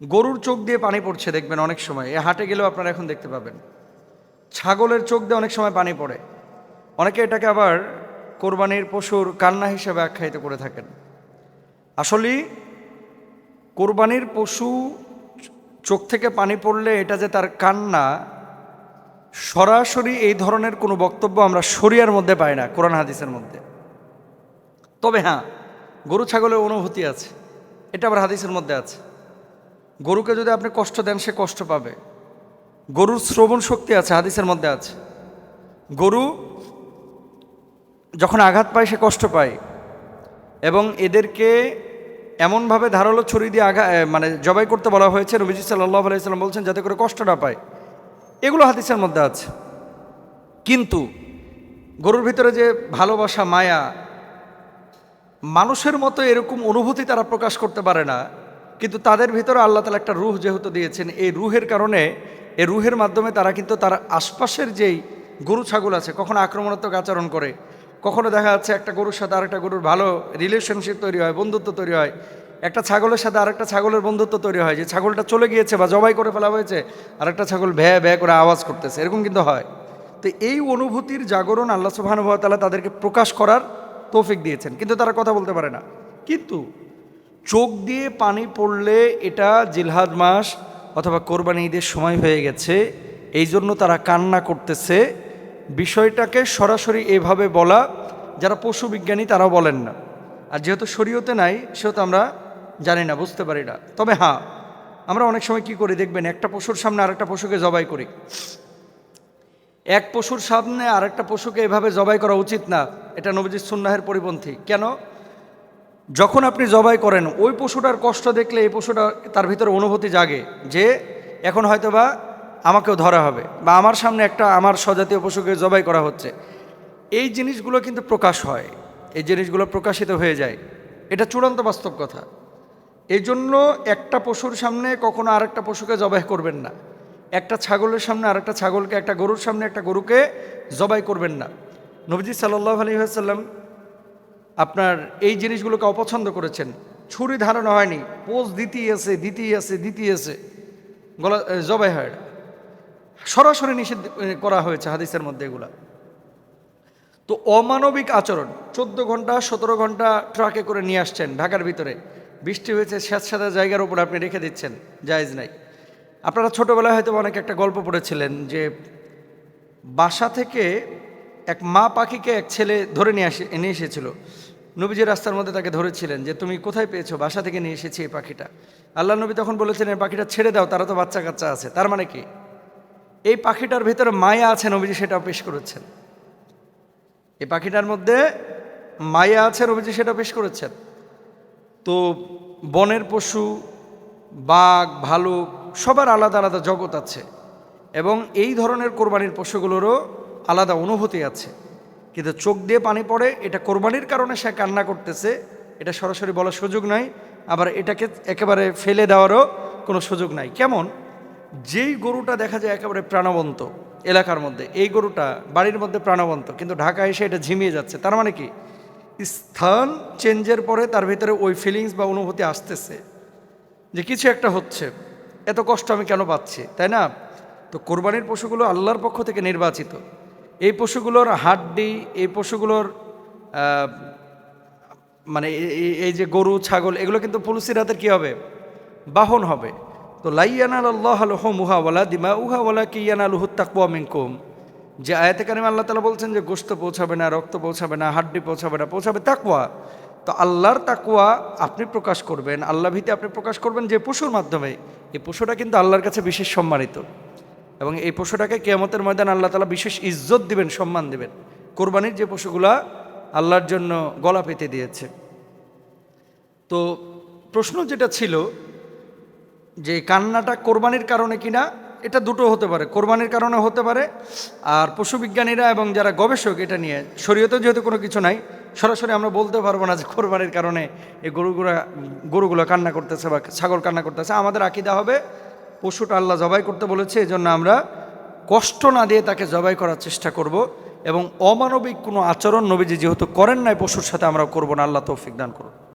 গরুর চোখ দিয়ে পানি পড়ছে, দেখবেন অনেক সময়। এ হাটে গেলেও আপনারা এখন দেখতে পাবেন। ছাগলের চোখ দিয়ে অনেক সময় পানি পড়ে। অনেকে এটাকে আবার কোরবানির পশুর কান্না হিসেবে আখ্যায়িত করে থাকেন। আসলে কোরবানির পশু চোখ থেকে পানি পড়লে এটা যে তার কান্না, সরাসরি এই ধরনের কোনো বক্তব্য আমরা শরিয়ার মধ্যে পাই না, কোরআন হাদিসের মধ্যে। তবে হ্যাঁ গরু, ছাগলের অনুভূতি আছে। এটা আবার হাদিসের মধ্যে আছে। গরুকে যদি আপনি কষ্ট দেন সে কষ্ট পাবে। গরুর শ্রবণ শক্তি আছে হাদিসের মধ্যে আছে। গরু যখন আঘাত পায় সে কষ্ট পায়। এবং এদেরকে এমনভাবে ধারালো ছুরি দিয়ে এ, মানে জবাই করতে বলা হয়েছে। নবীজি সাল্লাহ আলাইসাল্লাম বলছেন যাতে করে কষ্ট না পায়। এগুলো হাদিসের মধ্যে আছে। কিন্তু গরুর ভিতরে যে ভালোবাসা মায়া মানুষের মতো এরকম অনুভূতি তারা প্রকাশ করতে পারে না। কিন্তু তাদের ভিতরে আল্লাহ তালা একটা রুহ যেহেতু দিয়েছেন, এই রুহের কারণে, এই রুহের মাধ্যমে তারা কিন্তু তার আশপাশের যেই গরু ছাগল আছে, কখনো আক্রমণাত্মক আচরণ করে, কখনো দেখা যাচ্ছে একটা গরুর সাথে আরেকটা গরুর ভালো রিলেশনশিপ তৈরি হয়, বন্ধুত্ব তৈরি হয়, একটা ছাগলের সাথে আরেকটা ছাগলের বন্ধুত্ব তৈরি হয়, যে ছাগলটা চলে গিয়েছে বা জবাই করে ফেলা হয়েছে, আরেকটা ছাগল ভ্যা ভ্যা করে আওয়াজ করতেছে, এরকম কিন্তু হয়। তো এই অনুভূতির জাগরণ আল্লাহ সুবাহানুভাতালা তাদেরকে প্রকাশ করার তৌফিক দিয়েছেন, কিন্তু তারা কথা বলতে পারে না। কিন্তু চোখ দিয়ে পানি পড়লে এটা জিলহাদ মাস অথবা কোরবানি ঈদের সময় হয়ে গেছে। এই জন্য তারা কান্না করতেছে। বিষয়টাকে সরাসরি এভাবে বলা, যারা পশু বিজ্ঞানী তারাও বলেন না। আর যেহেতু শরীয়তে নাই, সেহেতু আমরা জানি না, বুঝতে পারি না। তবে হ্যাঁ আমরা অনেক সময় কি করি দেখবেন, একটা পশুর সামনে আরেকটা পশুকে জবাই করি। এক পশুর সামনে আরেকটা পশুকে এভাবে জবাই করা উচিত না। এটা নবীজির সুন্নাহের পরিপন্থী। কেন? যখন আপনি জবাই করেন, ওই পশুটার কষ্ট দেখলে এই পশুটা তার ভিতরে অনুভূতি জাগে যে এখন হয়তোবা আমাকেও ধরা হবে বা আমার সামনে একটা আমার স্বজাতীয় পশুকে জবাই করা হচ্ছে। এই জিনিসগুলো কিন্তু প্রকাশ হয়। এই জিনিসগুলো প্রকাশিত হয়ে যায়। এটা চূড়ান্ত বাস্তব কথা। এই জন্য একটা পশুর সামনে কখনো আরেকটা পশুকে জবাই করবেন না। একটা ছাগলের সামনে আরেকটা ছাগলকে, একটা গরুর সামনে একটা গরুকে জবাই করবেন না। নবজি সাল্লাহ আলী আসাল্লাম আপনার এই জিনিসগুলোকে অপছন্দ করেছেন। ছুরি ধারণা হয়নি। পোজ দিতেই আছে দিতেই আছে দিতেই আছে গলা জবাই হয়। সরাসরি নিষেধ করা হয়েছে হাদিসের মধ্যে এগুলা। তো অমানবিক আচরণ, চোদ্দ ঘণ্টা, সতেরো ঘণ্টা ট্রাকে করে নিয়ে আসছেন ঢাকার ভিতরে। বৃষ্টি হয়েছে, স্যাঁতস্যাঁতা জায়গার উপর আপনি রেখে দিচ্ছেন, জায়েজ নাই। আপনারা ছোটোবেলায় হয়তো অনেক একটা গল্প পড়েছিলেন যে, বাসা থেকে এক মা পাখিকে এক ছেলে ধরে নিয়ে আসে নিয়ে এসেছিল। নবীজি রাস্তার মধ্যে তাকে ধরেছিলেন যে, তুমি কোথায় পেয়েছ? বাসা থেকে নিয়ে এসেছি এই পাখিটা। আল্লাহ নবী তখন বলেছেন, এই পাখিটা ছেড়ে দাও, তারা তো বাচ্চা কাচ্চা আছে। তার মানে কি? এই পাখিটার ভিতরে মায়া আছে, নবীজি সেটাও পেশ করেছেন। এই পাখিটার মধ্যে মায়া আছে, নবীজি সেটা পেশ করেছেন। তো বনের পশু, বাঘ, ভালুক, সবার আলাদা আলাদা জগৎ আছে এবং এই ধরনের কোরবানির পশুগুলোরও আলাদা অনুভূতি আছে। কিন্তু চোখ দিয়ে পানি পড়ে, এটা কোরবানির কারণে সে কান্না করতেছে, এটা সরাসরি বলার সুযোগ নাই, আবার এটাকে একেবারে ফেলে দেওয়ারও কোনো সুযোগ নাই। কেমন? যেই গরুটা দেখা যায় একেবারে প্রাণবন্ত এলাকার মধ্যে, এই গরুটা বাড়ির মধ্যে প্রাণবন্ত, কিন্তু ঢাকা এসে এটা ঝিমিয়ে যাচ্ছে। তার মানে কি? স্থান চেঞ্জের পরে তার ভিতরে ওই ফিলিংস বা অনুভূতি আসতেছে যে কিছু একটা হচ্ছে, এত কষ্ট আমি কেন পাচ্ছি, তাই না? তো কোরবানির পশুগুলো আল্লাহর পক্ষ থেকে নির্বাচিত। এই পশুগুলোর হাড্ডি, এই পশুগুলোর মানে এই যে গরু, ছাগল, এগুলো কিন্তু পুলসির হাতের কী হবে? বাহন হবে। তো লাইয়ানাল আল্লাহ আলহ মুহা ওয়ালা দিমা উহা ওয়ালা কিয়ানা লুহুত তাকুয়া মিনকুম। যে আয়াতে কারিমে আল্লাহ তালা বলছেন যে গোস্ত পৌঁছাবে না, রক্ত পৌঁছাবে না, হাড্ডি পৌঁছাবে না, পৌঁছাবে তাকুয়া তো আল্লাহর তাকুয়া আপনি প্রকাশ করবেন আল্লাহ ভীতি আপনি প্রকাশ করবেন যে পশুর মাধ্যমে। এই পশুটা কিন্তু আল্লাহর কাছে বিশেষ সম্মানিত। এবং এই পশুটাকে কেয়ামতের ময়দান আল্লাহ তালা বিশেষ ইজ্জত দিবেন, সম্মান দিবেন। কোরবানির যে পশুগুলা আল্লাহর জন্য গলা পেতে দিয়েছে। তো প্রশ্ন যেটা ছিল যে কান্নাটা কোরবানির কারণে কিনা, এটা দুটো হতে পারে। কোরবানির কারণে হতে পারে, আর পশুবিজ্ঞানীরা এবং যারা গবেষক এটা নিয়ে, শরীয়তে যেহেতু কোনো কিছু নাই, সরাসরি আমরা বলতে পারব না যে কোরবানির কারণে এই গরুগুলা, গরুগুলো কান্না করতেছে বা ছাগল কান্না করতেছে। আমাদের আকিদা হবে পশুটা আল্লাহ জবাই করতে বলেছে, এজন্য জন্য আমরা কষ্ট না দিয়ে তাকে জবাই করার চেষ্টা করব এবং অমানবিক কোনো আচরণ নবীজি যেহেতু করেন নাই, পশুর সাথে আমরা করব না, আল্লাহ তৌফিক দান করুন।